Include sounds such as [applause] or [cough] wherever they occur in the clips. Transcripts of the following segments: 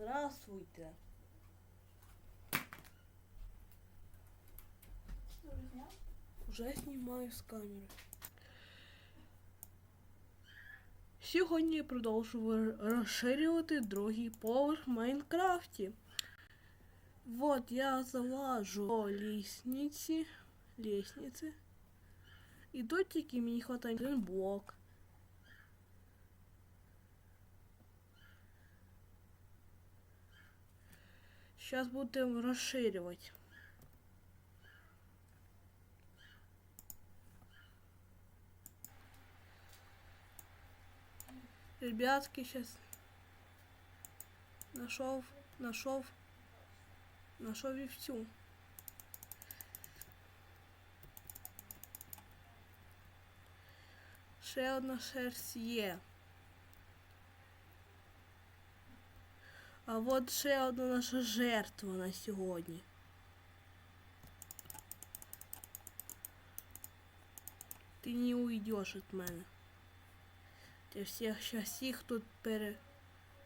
Здравствуйте. Уже знімаю з камери. Сьогодні я продовжую розширювати другий поверх в Майнкрафті. Вот я залажу по лісниці. Лісниці. І тут тільки мені хватає один блок. Сейчас будем расширивать. Ребятки, сейчас нашел, нашел, нашел вівцю. Ще одна шерсть. А от ще одна наша жертва на сьогодні. Ти не уйдеш від мене. Я всіх щас всіх тут пере,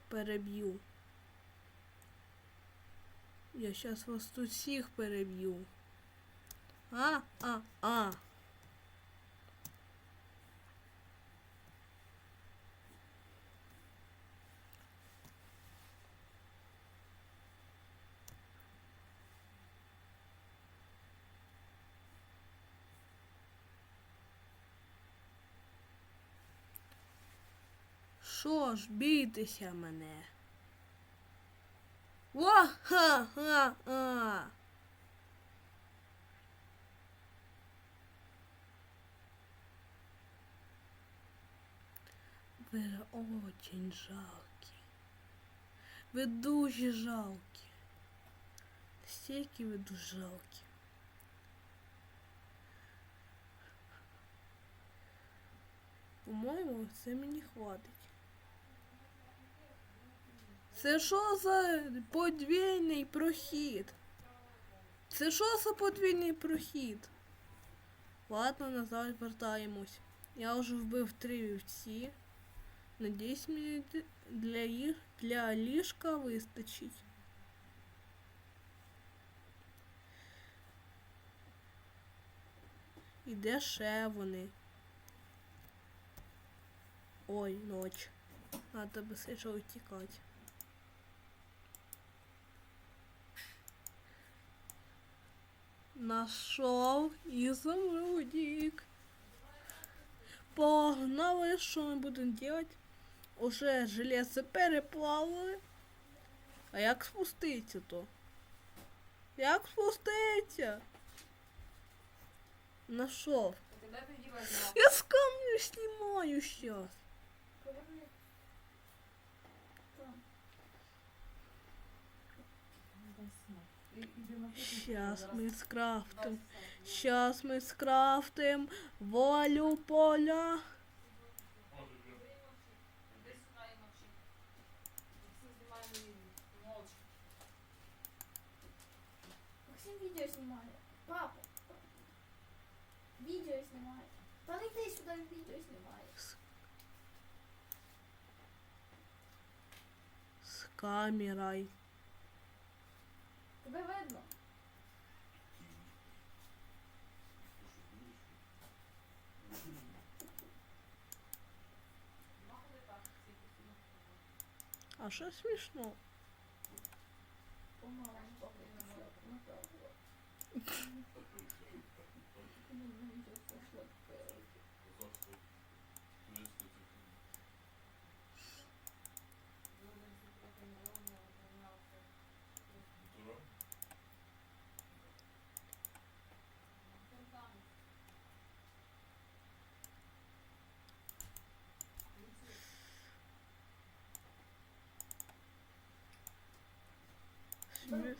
переб'ю. Я щас вас тут всіх переб'ю. А, а, а. Що ж, бійтеся мене. Ва-ха-ха-ха! Ви очень жалкі. Ви дуже жалкі. Стільки ви дуже жалкі. По-моєму, це мені хватить. Це що за подвійний прохід? Це що за подвійний прохід? Ладно, назад вертаємось. Я вже вбив три вівці. Надіюсь, мені для, їх, для ліжка вистачить. І де ще вони? Ой, ноч. Надо быстрее утекать. Нашов изумрудик. Погнали, що ми будемо робити? Уже железо переплавили. А як спуститься то? Як спуститься? Возьму. Я с камня снимаю сейчас. Сейчас мы скрафтим. Сейчас мы скрафтим волю поля. Іди сюди і мовчи. Всі знімає мені мовчки. Максим видео снимает. Папа. Видео снимает. Да не ты сюда видео снимает. С камерой. Тебе видно? А що смішно? Помалу, [laughs]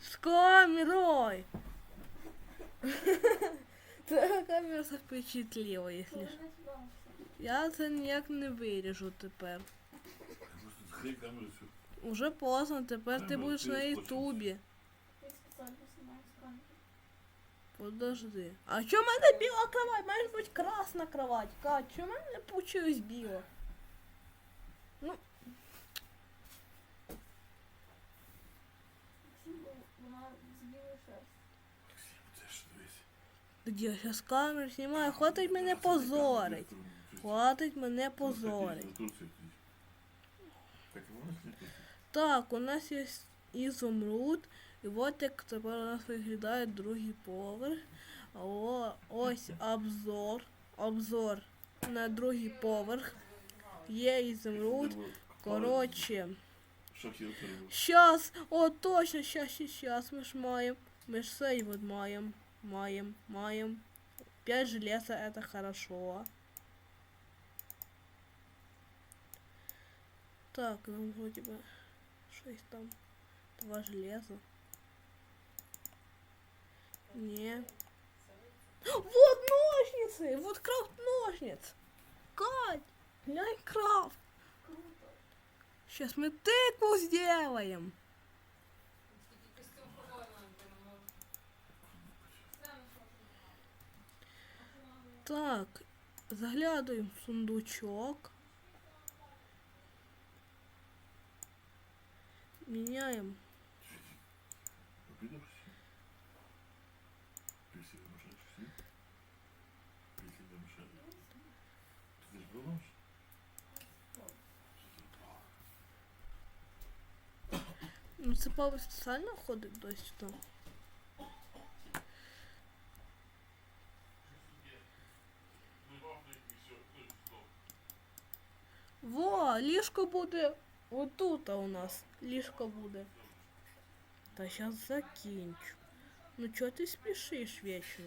С камерой. [laughs] Та камера запечатліла, якщо Коли що. не сюди, Максим. Я це ніяк не виріжу тепер. Просто хай камеру все. Уже поздно, тепер ти Камеру будеш ти на хочеш. ютубі. Я спеціально знімаю з камери. Подожди. А чому в мене біла кровать? Має бути красна кровать. Кать, чому в мене не получилось біла? Тоді я зараз камеру знімаю, хватить мене позорить. Хватить мене позорить. Так у нас є ізумруд, і от як тепер у нас виглядає другий поверх. О, ось обзор. Обзор на другий поверх. Є ізумруд. Коротше. Щас, о, точно, щас, щас, ми ж маємо. Мы ж сей вот маем, маем. Пять железа, это хорошо. Так, ну вроде бы шесть там. Два железа. Не. Вот ножницы! Вот крафт ножниц! Кать! Крафт! Сейчас мы тыкву сделаем! Так, заглядуємо в сундучок. Міняємо. Обідав всі? Після не мешаєш всі? Після не мешаєш. Ти ж бронаш? Ну це папа спеціально ходить до сюди. Во, ліжко буде отут у нас. Ліжко буде. Та зараз закінчу. Ну чого ти спішиш вічно?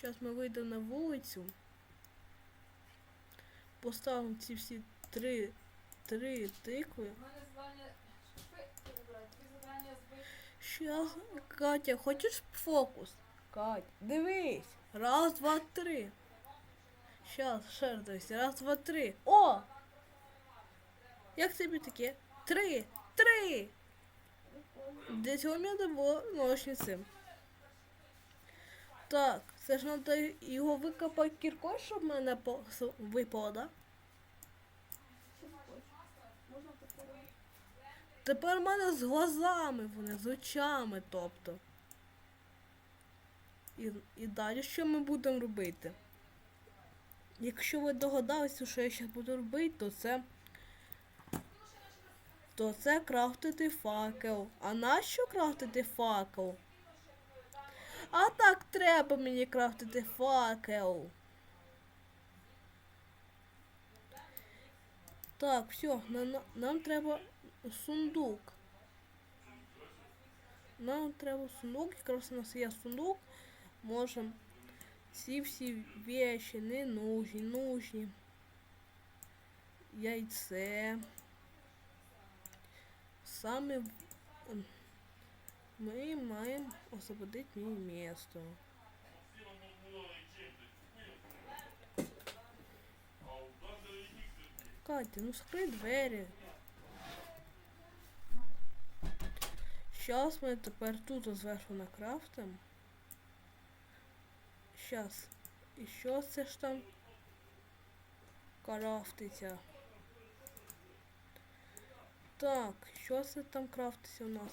Зараз ми вийдемо на вулицю. Поставимо ці всі три, три тикви. Щас, Катя, хочеш фокус? Кать, дивись. Раз, два, три. Щас, ще раз дивись. Раз, два, три. О! Як тобі таке? Три! Три! Для цього мені було ножниці. Так, це ж треба його викопати кіркою, щоб в мене випало, да? Тепер в мене з глазами вони, з очами, тобто. І, і далі що ми будемо робити? Якщо ви догадалися, що я зараз буду робити, то це. То це крафтити факел. А нащо крафтити факел? А так треба мені крафтити факел. Так, все, нам, нам треба сундук. Нам треба сундук, якраз у нас є сундук. Можемо ці всі вещи не нужні, нужні. Яйце. Саме ми маємо освободити мені місто. Катя, ну скрий двері. Щас ми тепер тут зверху накрафтим. Щас. І що це ж там крафтиться? Так, що це там крафтиться у нас?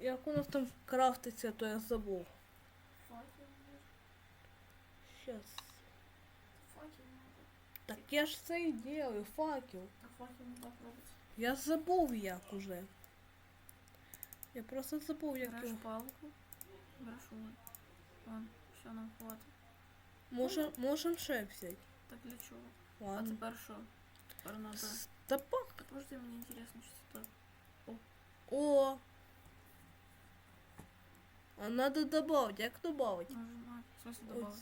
Як у нас там крафтиться, то я забув. Щас. Факел надо. Так я ж це і делаю, факел. Я забув як уже. Я просто забув, як Береш палку, береш. Вон, все нам хватить. Може, можем ще взяти. Так для чого? А Ладно. тепер що? Тепер надо. Стопак. Подожди, мені інтересно, що це так. О! А надо добавить. Як добавить? Нажимай. В смысле Ось. добавити?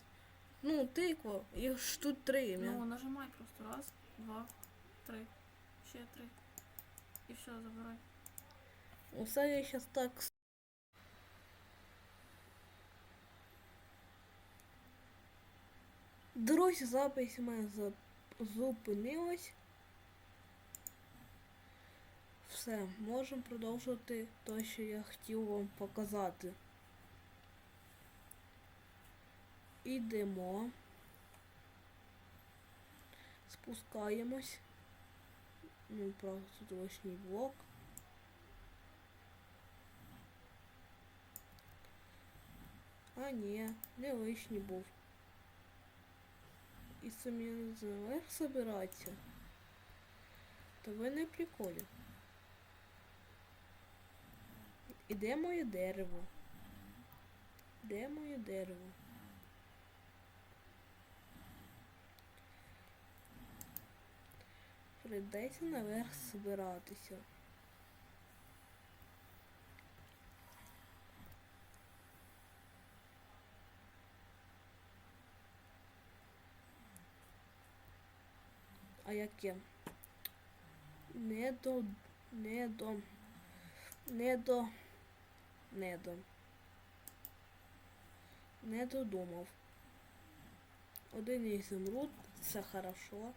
Ну, тикву. Їх ж тут три. Ну, Ну, нажимай просто. Раз, два, три. Ще три. І все, забирай. Усе я щас так. Друзі, запись у мене зупинилась. Все, можемо продовжувати те, що я хотів вам показати. Ідемо. Спускаємось. Ну, правда, тут лишній блок. А, ні, не лишній був. І самі наверх собиратися. То ви не приколі. І де моє дерево? Де моє дерево? Прийдеться наверх збиратися. А яке? Не до. Не до. Не до. Не до. Не додумав. Один ізумруд, це хорошо.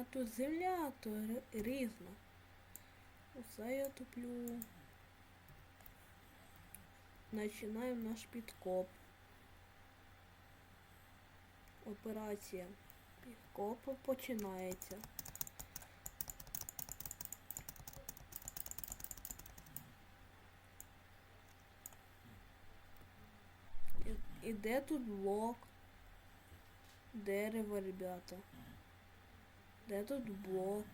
А тут земля, то різна. Усе я туплю. Починаємо наш підкоп. Операція. Підкоп починається. І, і де тут блок? Дерево, ребята. Де тут блок?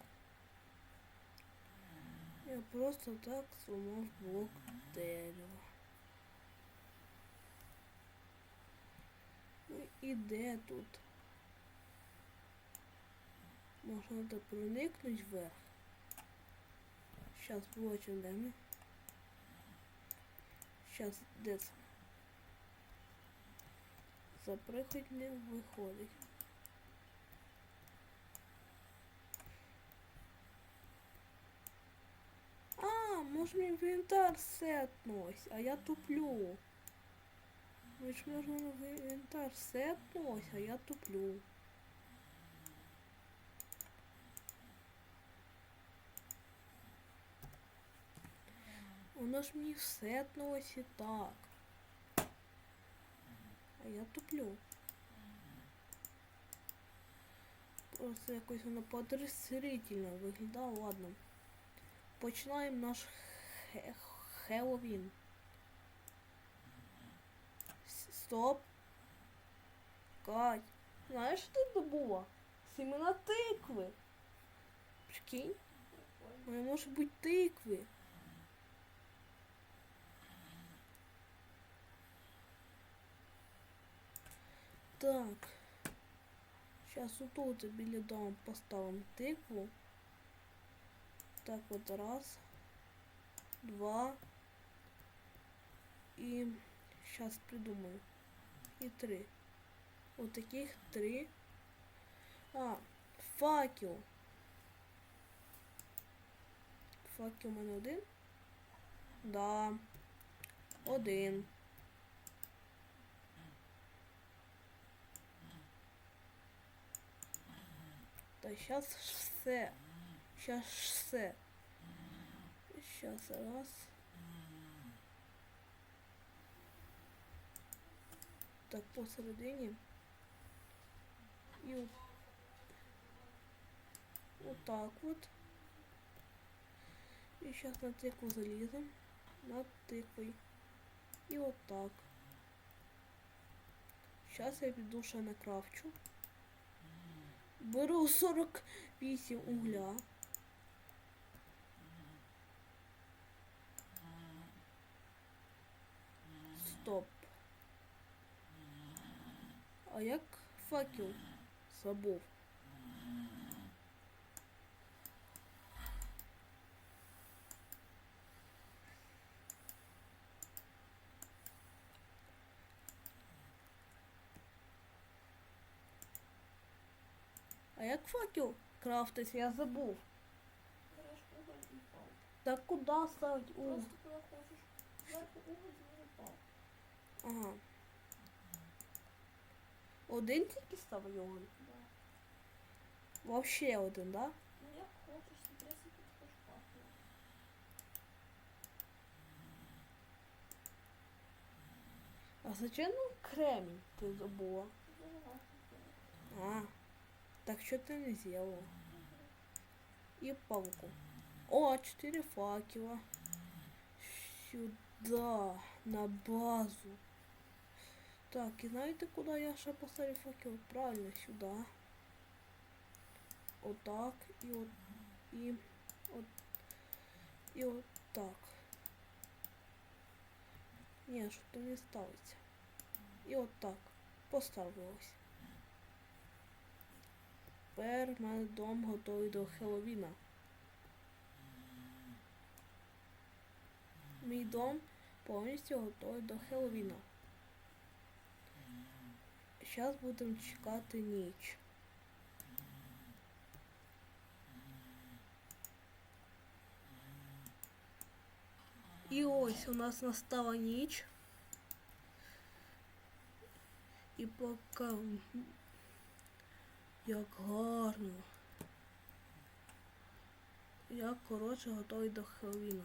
Я просто так сломав блок дерева. Ну і де тут? Можна буде проникнути вверх. Сейчас блочим, ми? Сейчас де це? Запрыгать не виходить. Може мій інвентар а я туплю. Ви ж можна в інвентар сетнусь, а я туплю. Воно ж мені сетнулось і так. А я туплю. Просто якось воно подозрительно виглядало, ладно. Починаємо наш хе- Хеллоуін. С- Стоп. Кать. Знаєш, що тут добула? Семена тикви. Прикинь? Вони можуть бути тикви. Так. Сейчас тут біля дому поставимо тикву. Так вот раз, два и сейчас придумаю. И три. Вот таких три. А, факел. Факел у мене один? Да. Один. Та сейчас все. Сейчас все. Сейчас раз. Так посередині. І от, от так от. І зараз на тикву залізем. Над тиквою. І от так. Зараз я піду ще накрафчу. Беру 48 угля. Стоп. А як факел забув? А як факел крафтить, я забув. Так куди ставить уголь? Просто коли хочеш зверху уголь. Ага. Один тільки ставить уголь? Да. Вообще один, да? Ну як хочеш стресити, то шпаху. А зачем кремінь ти забула? А, так что ты не сделала? И палку. О, четыре факела. Сюда, на базу. Так, и знаете, куда я ще поставлю факел? Правильно, сюда. Вот так, и вот, и вот, и вот так. Не, что-то не ставиться. І от так. Поставилось. Тепер мене дом готовий до Хеллоуіна. Мій дом повністю готовий до Хеллоуіна. Зараз будемо чекати ніч. І ось у нас настала ніч. І поки як гарно. Я, коротше, готовий до Хеллоуіна.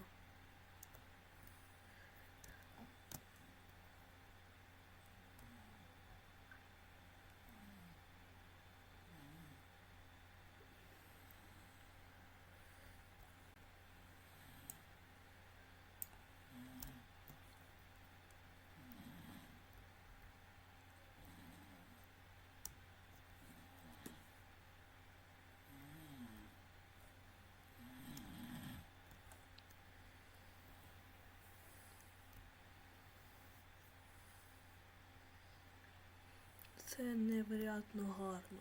Це невероятно гарно.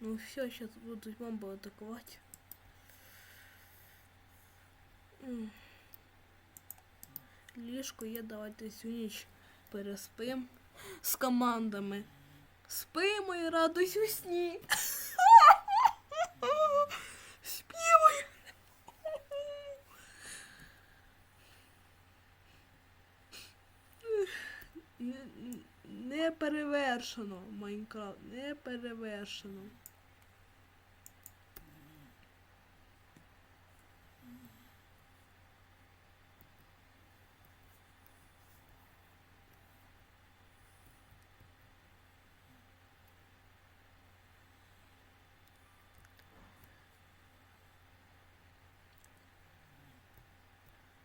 Ну все, зараз будуть бомби атакувати. Ліжко є, давайте всю ніч переспим з командами. Спимо і радуйся у сні. Співай. Не- Не перевершено Майнкрафт, не перевершено.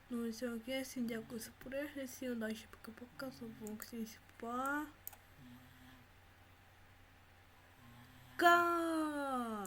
Ну все, окей, всім дякую за перегляд, всім удачі, пока-пока, з вами Оксій, па. go!